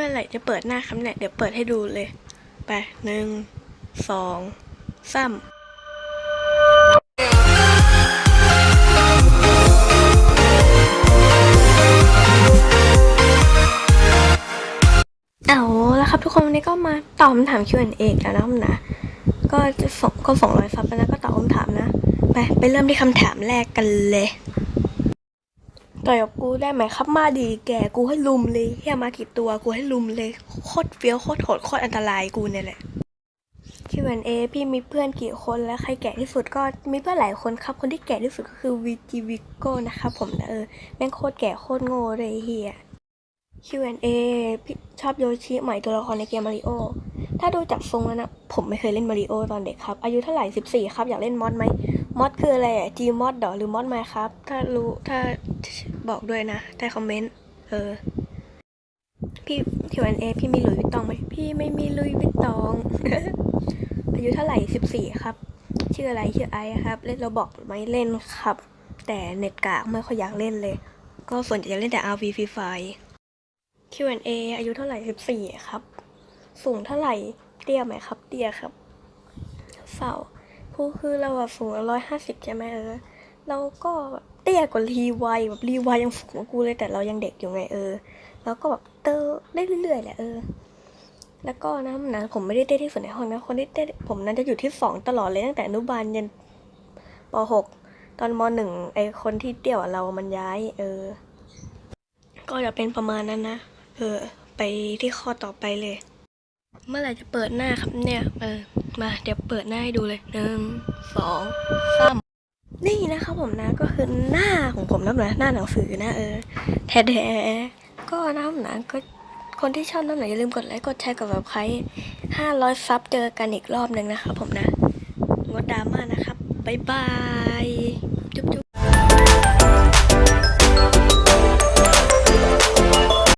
มื่อไหร่จะเปิดหน้าครับเนี่ย เดี๋ยวเปิดให้ดูเลย ไปหนึ่งสองสามเอาแล้วครับทุกคนวันนี้ก็มาตอบคำถาม Q&A อีกแล้วนะครับนะ ก็จะส่งก็ส่งรอยซับไปแล้วก็ตอบคำถามนะ ไป ไปเริ่มที่คำถามแรกกันเลย ต่อยกับกูได้ไหมครับมาดีแกกูให้ลุมเลยเฮียมากี่ตัวกูให้ลุมเลยโคตรเฟี้ยวโคตรโหดโคตรอันตรายกูเนี่ยแหละ Q&A พี่มีเพื่อนกี่คนและใครแก่ที่สุดก็มีเพื่อนหลายคนครับ คนที่แก่ที่สุดก็คือ VG Vigo นะครับผมนะเออแม่งโคตรแก่โคตรโง่เลยเฮีย Q&A พี่ชอบโยชิใหม่ตัวละครในเกมมาริโอ ถ้าดูจากทรงแล้วนะผมไม่เคยเล่นมาริโอตอนเด็กครับ อายุเท่าไหร่ 14 ครับ อยากเล่นมอดไหมมอดคืออะไรอะ G มอดดอหรือมอดไหมครับ ถ้ารู้ถ้าบอกด้วยนะใต้คอมเมนต์เออพี่ Q&A พี่มีลุยวิตตองไหมพี่ไม่มีลุยวิตตอง อายุเท่าไหร่ 14 ครับ ชื่ออะไรชื่อไอซ์ครับ เล่นเราบอกไหมเล่นครับ แต่เน็ตกากไม่ค่อยอยากเล่นเลย ก็ส่วนใหญ่จะเล่นแต่ RV Free Fire Q&A อายุเท่าไหร่ 14 ครับ สูงเท่าไหร่ เตี้ยไหมครับ เตี้ยครับ เสาผู้คือเราอะสูงร้อยห้าสิบใช่ไหมเออ เราก็แบบเตี้ยกว่ารีวายแบบรีวยยังสูงกว่ากูเลยแต่เรายังเด็กอยู่ไงเออ แล้วก็แบบเตอได้เรื่อยๆแหละเออ แล้วก็นะนะผมไม่ได้เต้ที่สุดในห้องนะ คนที่เต้ผมนั้นจะอยู่ที่สองตลอดเลยตั้งแต่อนุบาลยันปหกตอนมหนึ่งไอคนที่เตี้ยวเรามันย้าย เออ ก็จะเป็นประมาณนั้นนะ เออ ไปที่ข้อต่อไปเลย เมื่อไหร่จะเปิดหน้าครับเนี่ย เออ มาเดี๋ยวเปิดหน้าให้ดูเลยหนึ่งสองสามนี่นะครับผมนะก็คือหน้าของผมนะนะหน้าหนังสือนะเออแท้ๆก็นะครับนะก็คนที่ชอบน้ำไหนอย่าลืมกดไลค์กดแชร์กด subscribe ห้าร้อยซับเจอกันอีกรอบหนึ่งนะครับผมนะ งดดราม่านะครับ บ๊ายบาย